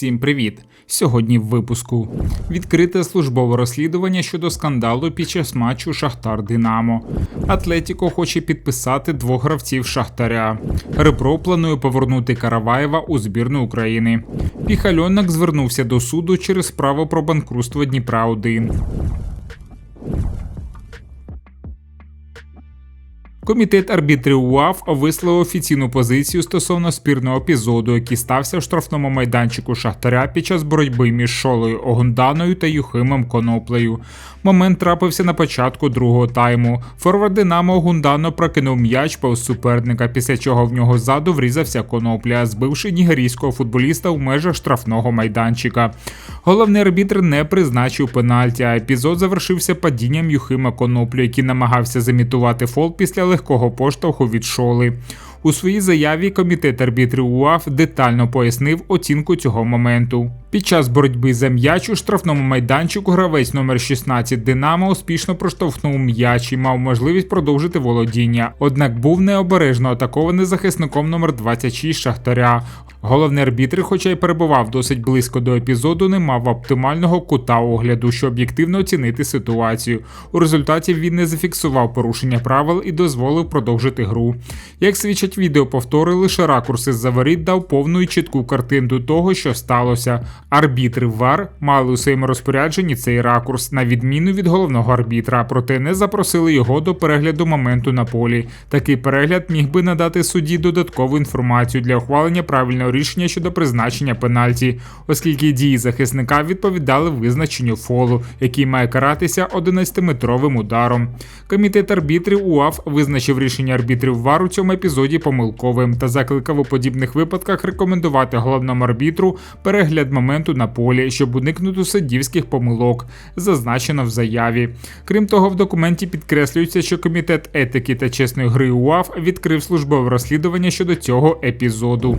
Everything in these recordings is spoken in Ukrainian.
Всім привіт! Сьогодні в випуску відкрите службове розслідування щодо скандалу під час матчу Шахтар Динамо. Атлетіко хоче підписати двох гравців Шахтаря. Ребро планує повернути Караваєва у збірну України. Піхальонок звернувся до суду через справу про банкрутство Дніпра 1 Комітет арбітрів УАФ висловив офіційну позицію стосовно спірного епізоду, який стався в штрафному майданчику Шахтаря під час боротьби між Шолою Огунданою та Юхимом Коноплею. Момент трапився на початку другого тайму. Форвард Динамо Огундано прокинув м'яч повз суперника, після чого в нього ззаду врізався конопля, збивши нігерійського футболіста в межах штрафного майданчика. Головний арбітр не призначив пенальті, а епізод завершився падінням Юхима Коноплю, який намагався замітувати фол після легкого поштовху від шоли. У своїй заяві комітет арбітрів УАФ детально пояснив оцінку цього моменту. Під час боротьби за м'яч у штрафному майданчику гравець номер 16 Динамо успішно проштовхнув м'яч і мав можливість продовжити володіння. Однак був необережно атакований захисником номер 26 Шахтаря. Головний арбітр, хоча й перебував досить близько до епізоду, не мав оптимального кута огляду, щоб об'єктивно оцінити ситуацію. У результаті він не зафіксував порушення правил і дозволив продовжити гру. Як свідчать відео повтори, лише ракурс із за дав повну і чітку картину того, що сталося. Арбітри ВАР мали у своєму розпорядженні цей ракурс, на відміну від головного арбітра, проте не запросили його до перегляду моменту на полі. Такий перегляд міг би надати судді додаткову інформацію для ухвалення правильного рішення щодо призначення пенальті, оскільки дії захисника відповідали визначенню фолу, який має каратися 11-метровим ударом. Комітет арбітрів УАФ визначив рішення арбітрів ВАР у цьому епізоді помилковим та закликав у подібних випадках рекомендувати головному арбітру перегляд моменту на полі, щоб уникнути суддівських помилок, зазначено в заяві. Крім того, в документі підкреслюється, що комітет етики та чесної гри УАФ відкрив службове розслідування щодо цього епізоду.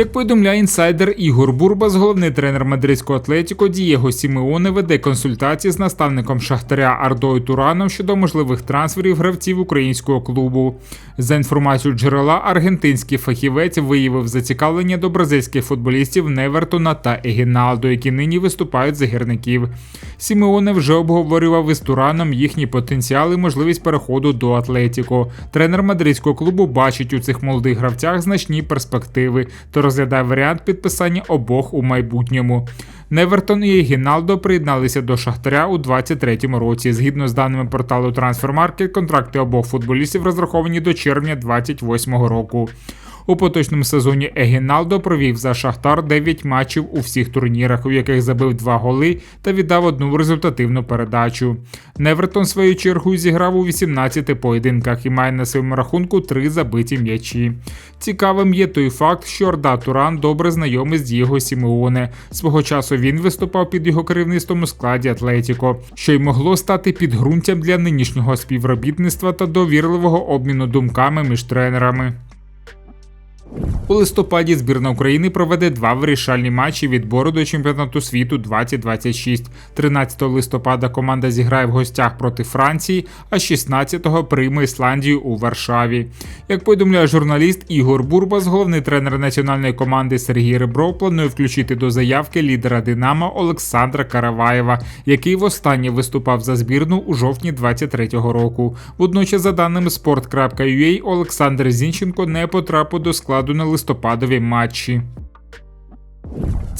Як повідомляє інсайдер Ігор Бурбас, головний тренер мадридського атлетіко Дієго Сімеоне веде консультації з наставником Шахтаря Ардою Тураном щодо можливих трансферів гравців українського клубу. За інформацією джерела, аргентинський фахівець виявив зацікавлення до бразильських футболістів Невертона та Егіналдо, які нині виступають за гірників. Сімеоне вже обговорював із Тураном їхні потенціали і можливість переходу до Атлетіко. Тренер мадридського клубу бачить у цих молодих гравцях значні перспективи та розглядає варіант підписання обох у майбутньому. Невертон і Гіналдо приєдналися до Шахтаря у 2023 році. Згідно з даними порталу Transfermarkt, контракти обох футболістів розраховані до червня 2028 року. У поточному сезоні Егіналдо провів за Шахтар 9 матчів у всіх турнірах, у яких забив 2 голи та віддав одну результативну передачу. Невертон свою чергу зіграв у 18 поєдинках і має на своєму рахунку 3 забиті м'ячі. Цікавим є той факт, що Орда Туран добре знайомий з Дієго Сімеоне. Свого часу він виступав під його керівництвом у складі Атлетіко, що й могло стати підґрунтям для нинішнього співробітництва та довірливого обміну думками між тренерами. У листопаді збірна України проведе два вирішальні матчі відбору до чемпіонату світу 2026. 13 листопада команда зіграє в гостях проти Франції, а 16-го прийме Ісландію у Варшаві. Як повідомляє журналіст Ігор Бурбас, головний тренер національної команди Сергій Ребров планує включити до заявки лідера Динамо Олександра Караваєва, який востаннє виступав за збірну у жовтні 23-го року. Водночас, за даними sport.ua, Олександр Зінченко не потрапив до складу на листопадові матчі.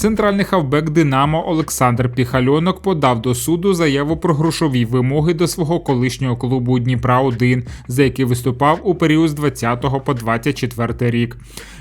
Центральний хавбек Динамо Олександр Піхальонок подав до суду заяву про грошові вимоги до свого колишнього клубу Дніпра 1 за який виступав у період з 20 по 24 рік.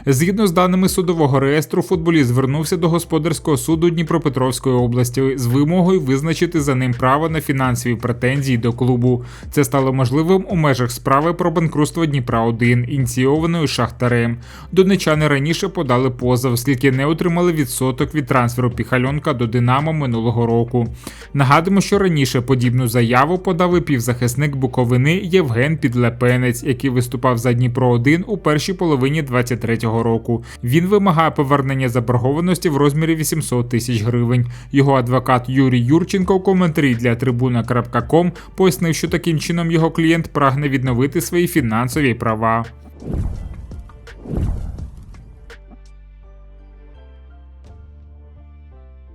Згідно з даними судового реєстру, футболіст звернувся до господарського суду Дніпропетровської області з вимогою визначити за ним право на фінансові претензії до клубу. Це стало можливим у межах справи про банкрутство Дніпра 1 ініційованої шахтарем. Донечани раніше подали позов, оскільки не отримали відсоток відсоток від трансферу Піхальонка до Динамо минулого року. Нагадуємо, що раніше подібну заяву подав півзахисник Буковини Євген Підлепенець, який виступав за Дніпро 1 у першій половині 23-го року. Він вимагає повернення заборгованості в розмірі 800 тисяч гривень. Його адвокат Юрій Юрченко у коментарі для трибуна.ком пояснив, що таким чином його клієнт прагне відновити свої фінансові права.